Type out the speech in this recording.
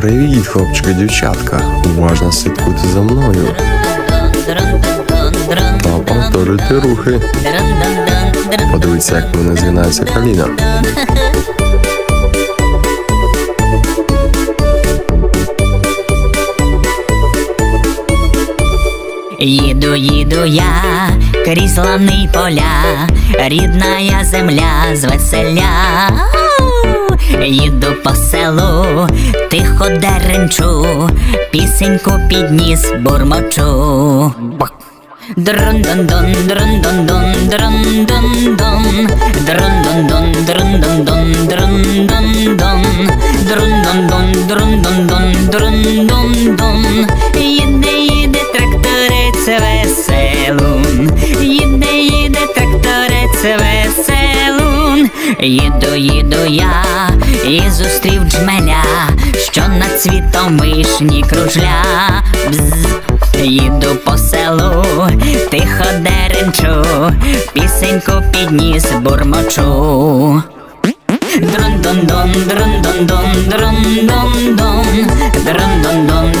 Привіт, хлопчики, дівчатка. Уважно слідкуйте за мною та повторюйте рухи. Подивіться, як мене згинається коліна. Їду, їду я крізь славний поля, рідна я земля звеселя. Їду тихо деренчу, пісеньку підніс бурмочу. Дрон-дон-дон, дрон-дон-дон, дрон-дон-дон, дрон-дон-дон, дрон-дон-дон, дрон-дон-дон, дрон-дон-дон, дрон-дон-дон, дрон-дон-дон. Їде, їде тракторець веселун, їде, їде тракторець веселун. Їду, їду я і зустрів джмеля, вишні кружля. Бз. Їду по селу, тихо деренчу, пісеньку підніс бурмочу. Дрон-дон-дон, дрон-дон-дон, дрон-дон-дон, дрон-дон-дон,